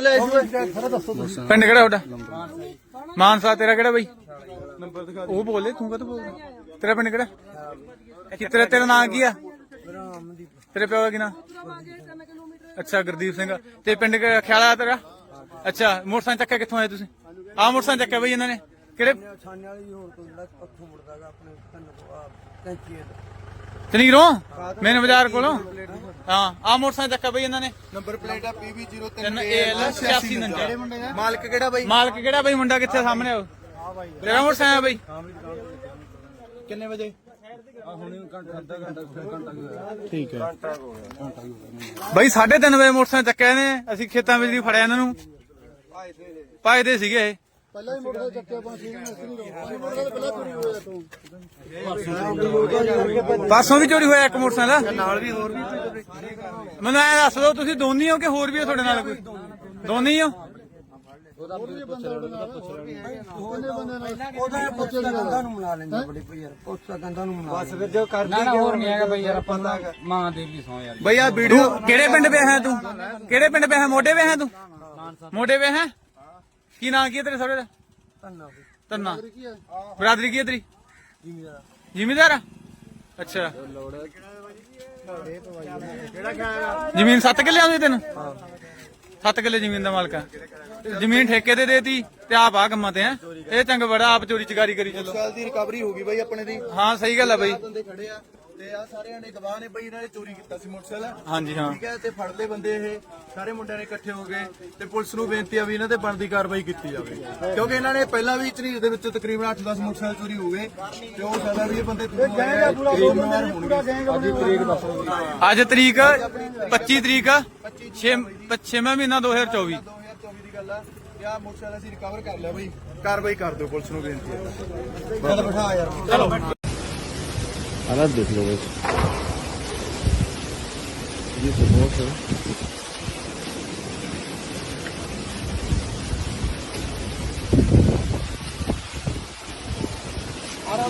ਪਿੰਡ ਕਿਹੜਾ ਤੁਹਾਡਾ? ਮਾਨਸਾ ਤੇਰਾ ਕਿਹੜਾ ਬਈ? ਨੰਬਰ ਦਿਖਾ ਉਹ ਬੋਲੇ ਤੂੰ ਕਦੋਂ ਬੋਲ ਤੇਰਾ ਪਿੰਡ ਕਿਹੜਾ? ਕਿ ਤੇਰਾ ਤੇਰਾ ਨਾਂ ਕੀ ਆ? ਤੇਰੇ ਪਿਓ ਦਾ ਕੀ ਨਾਂ? ਅੱਛਾ ਗੁਰਦੀਪ ਸਿੰਘ। ਤੇ ਪਿੰਡ ਕਿਹੜਾ ਖਿਆਲਾ ਤੇਰਾ? ਅੱਛਾ ਮੋਟਰਸਾਈਕਲ ਚੱਕਿਆ ਕਿੱਥੋਂ ਆਏ ਤੁਸੀਂ? ਆ ਮੋਟਰਸਾਈਕਲ ਚੱਕਿਆ ਬਈ ਇਹਨਾਂ ਨੇ। ਕਿਹੜੇ ਛਾਨੇ ਵਾਲੀ ਹੋਰ ਕੋਈ ਜਿਹੜਾ ਉੱਥੋਂ ਮੁੜਦਾਗਾ ਆਪਣੇ ਕੰਨ ਕੋ ਆ ਕੈਂਚੀ ਤਨੀਰੋਂ ਮੇਨ ਬਾਜ਼ਾਰ ਕੋਲੋਂ? ਹਾਂ ਆ ਮੋਟਰਸਾਈਕਲ ਚੱਕਿਆ ਬਈ ਇਹਨਾਂ ਨੇ? ਨੰਬਰ ਪਲੇਟ ਆ PB03 ਤਿੰਨ AL 8649 ਮਾਲਕ ਕਿਹੜਾ ਬਾਈ? ਮਾਲਕ ਕਿਹੜਾ ਬਈ? ਮੁੰਡਾ ਕਿੱਥੇ ਸਾਹਮਣੇ ਆਓ ਤੇਰਾ ਮੋਟਰਸਾਈਕਲ ਆ ਬਈ। ਕਿੰਨੇ ਵਜੇ? ਠੀਕ ਹੈ। ਬਈ 3:30 ਵਜੇ ਮੋਟਰਸਾਈਕਲ ਚੱਕਿਆ ਨੇ ਅਸੀਂ ਖੇਤਾਂ ਵਿੱਚ ਦੀ ਫੜਿਆ ਇਹਨਾਂ ਨੂੰ। ਪਾਏ ਦੇ ਸੀਗੇ ਇਹ। ਪਹਿਲਾਂ ਹੀ ਮੋਟਰ ਚੱਕਿਆ ਪਾ ਸੀ ਨਹੀਂ ਪਹਿਲਾਂ ਪੂਰੀ ਹੋਇਆ ਤੂੰ। ਪਾਸੋਂ ਵੀ ਚੋਰੀ ਹੋਇਆ ਇੱਕ ਮੋਟਰਸਾਈਕਲ? ਨਾਲ ਵੀ ਹੋਰ ਵੀ ਮੈਨੂੰ ਐ ਦੱਸ ਦਿਓ ਤੁਸੀਂ ਦੋਨੀ ਹੋ ਕਿ ਹੋਰ ਵੀ ਹੈ ਤੁਹਾਡੇ ਨਾਲ ਕੋਈ? ਦੋਨੀ ਹੋ? ਬਸ ਫਿਰ ਜੋ ਕਰ ਨਾ ਨਾ ਹੋਰ ਨਹੀਂ ਹੈਗਾ ਬਈ ਯਾਰ ਆਪਾਂ ਨੂੰ ਮਾਂ ਦੇ ਵੀ ਸੌ ਯਾਰ ਬਈ ਆ ਤੂੰ ਕਿਹੜੇ ਪਿੰਡ ਪਿਆ ਹੈ ਤੂੰ? ਕਿਹੜੇ ਪਿੰਡ ਪਿਆ ਹੈ? ਮੋਢੇ ਪਿਆ ਹੈ ਤੂੰ? ਮੋਢੇ ਪਿਆ ਹੈ? ਕੀ ਨਾਂ ਕੀ ਹੈ ਤੇਰੇ ਸਹੁਰੇ ਦਾ? ਧੰਨਾ। ਹੈ ਬਰਾਦਰੀ ਕੀ ਹੈ ਤੇਰੀ? ਜ਼ਿਮੀਦਾਰ। ਜ਼ਿਮੀਦਾਰ? ਅੱਛਾ। ਜ਼ਮੀਨ 7 ਕਿੱਲੇ ਆਉਂਦੀ ਤੈਨੂੰ? 7 ਕਿੱਲੇ ਜ਼ਮੀਨ ਦਾ ਮਾਲਕ ਆ। ਜ਼ਮੀਨ ਠੇਕੇ ਤੇ ਦੇਤੀ ਤੇ ਆਪ ਆ ਕੰਮਾਂ ਤੇ ਹੈ ਇਹ ਚੰਗ ਬੜਾ ਆਪ ਚੋਰੀ ਚਕਾਰੀ ਕਰੀ ਚੱਲੋ। ਸਾਲ ਦੀ ਰਿਕਵਰੀ ਹੋ ਗਈ ਬਾਈ ਆਪਣੇ ਦੀ। ਹਾਂ ਸਹੀ ਗੱਲ ਆ ਬਈ। ਬੰਦੇ ਖੜੇ ਆ ਤੇ ਆ ਸਾਰਿਆਂ ਨੇ ਗਵਾਹ ਨੇ ਬਈ ਇਹਨਾਂ ਨੇ ਚੋਰੀ ਕੀਤਾ ਸੀ ਮੋਟਰਸਾਈਕਲ। ਹਾਂਜੀ ਹਾਂ। ਠੀਕ ਹੈ ਤੇ ਫੜ ਲਏ ਬੰਦੇ ਇਹ। ਸਾਰੇ ਮੁੰਡਿਆਂ ਨੇ ਇਕੱਠੇ ਹੋ ਗਏ ਤੇ ਪੁਲਿਸ ਨੂੰ ਬੇਨਤੀ ਆ ਵੀ ਇਹਨਾਂ ਤੇ ਬਣਦੀ ਕਾਰਵਾਈ ਕੀਤੀ ਜਾਵੇ। ਕਿਉਂਕਿ ਇਹਨਾਂ ਨੇ ਪਹਿਲਾਂ ਵੀ ਝਰੀਰ ਦੇ ਵਿੱਚ ਤਕਰੀਬਨ 8-10 ਮੋਟਰਸਾਈਕਲ ਚੋਰੀ ਹੋ ਗਏ ਤੇ ਉਹ ਸਾਡਾ ਵੀ ਇਹ ਬੰਦੇ ਅੱਜ ਤਰੀਕ 25 ਤਰੀਕ 6 25ਵਾਂ ਮਹੀਨਾ 2024 ਦੀ ਗੱਲ ਆ ਯਾ ਮੋਟਰਸਾਈਕਲ ਅਸੀਂ ਰਿਕਵਰ ਕਰ ਲਿਆ ਬਈ। ਕਾਰਵਾਈ ਕਰ ਦਿਓ ਪੁਲਿਸ ਨੂੰ ਬੇਨਤੀ ਹੈ ਚੱਲ ਬਿਠਾ ਯਾਰ। ਚਲੋ। ਹਾਲਾਤ ਦੇਖ ਲਓ ਇਹ ਬਹੁਤ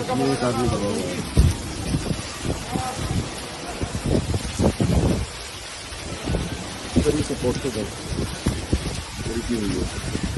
ये एक आदमी खड़ा हुआ है इधर ही सपोर्ट तो कर इधर की हुई है